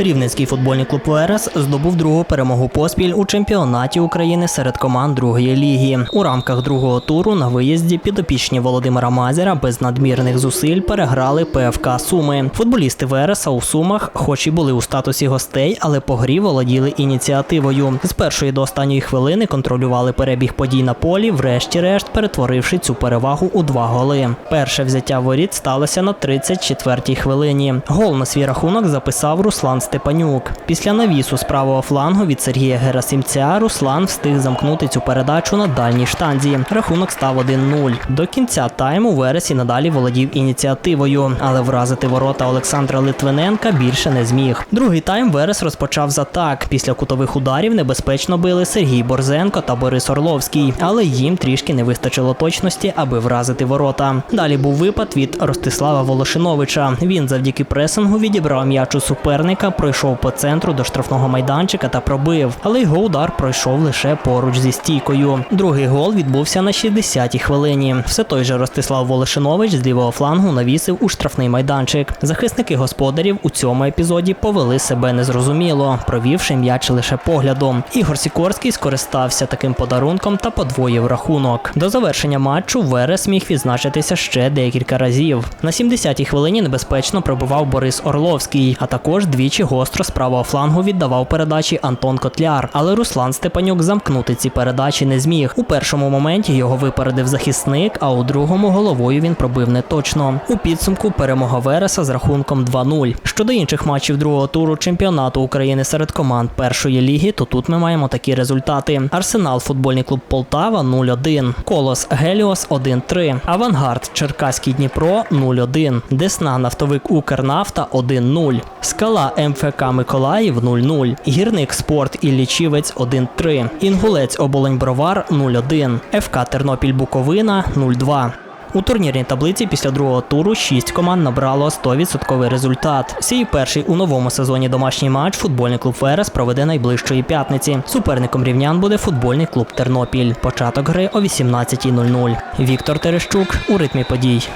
Рівненський футбольний клуб ВРС здобув другу перемогу поспіль у чемпіонаті України серед команд другої ліги. У рамках другого туру на виїзді підопічні Володимира Мазіра без надмірних зусиль переграли ПФК Суми. Футболісти ВРСа у Сумах, хоч і були у статусі гостей, але по грі володіли ініціативою. З першої до останньої хвилини контролювали перебіг подій на полі, врешті-решт перетворивши цю перевагу у два голи. Перше взяття воріт сталося на 34-й хвилині. Гол на свій рахунок записав Руслан Степанюк. Після навісу з правого флангу від Сергія Герасимця Руслан встиг замкнути цю передачу на дальній штанзі. Рахунок став 1-0. До кінця тайму Верес і надалі володів ініціативою, але вразити ворота Олександра Литвиненка більше не зміг. Другий тайм Верес розпочав з атак. Після кутових ударів небезпечно били Сергій Борзенко та Борис Орловський, але їм трішки не вистачило точності, аби вразити ворота. Далі був випад від Ростислава Волошиновича. Він завдяки пресингу відібрав м'яч у суперника, пройшов по центру до штрафного майданчика та пробив. Але його удар пройшов лише поруч зі стійкою. Другий гол відбувся на 60-й хвилині. Все той же Ростислав Волошинович з лівого флангу навісив у штрафний майданчик. Захисники господарів у цьому епізоді повели себе незрозуміло, провівши м'яч лише поглядом. Ігор Сікорський скористався таким подарунком та подвоїв рахунок. До завершення матчу Верес міг відзначитися ще декілька разів. На 70-й хвилині небезпечно пробивав Борис Орловський, а також двічі гостро з правого флангу віддавав передачі Антон Котляр. Але Руслан Степанюк замкнути ці передачі не зміг. У першому моменті його випередив захисник, а у другому головою він пробив неточно. У підсумку перемога Вереса з рахунком 2-0. Щодо інших матчів другого туру чемпіонату України серед команд першої ліги, то тут ми маємо такі результати: Арсенал, футбольний клуб Полтава 0-1, Колос Геліос 1-3, Авангард Черкаський Дніпро 0-1, Десна Нафтовик Укрнафта 1-0, Скала МФК Миколаїв 0-0, Гірник Спорт Іллічівець 1-3, Інгулець Оболонь Бровар 0-1, ФК Тернопіль Буковина 0-2. У турнірній таблиці після другого туру шість команд набрало 100% результат. Свій перший у новому сезоні домашній матч футбольний клуб Верес проведе найближчої п'ятниці. Суперником рівнян буде футбольний клуб Тернопіль. Початок гри о 18.00. Віктор Терещук у ритмі подій.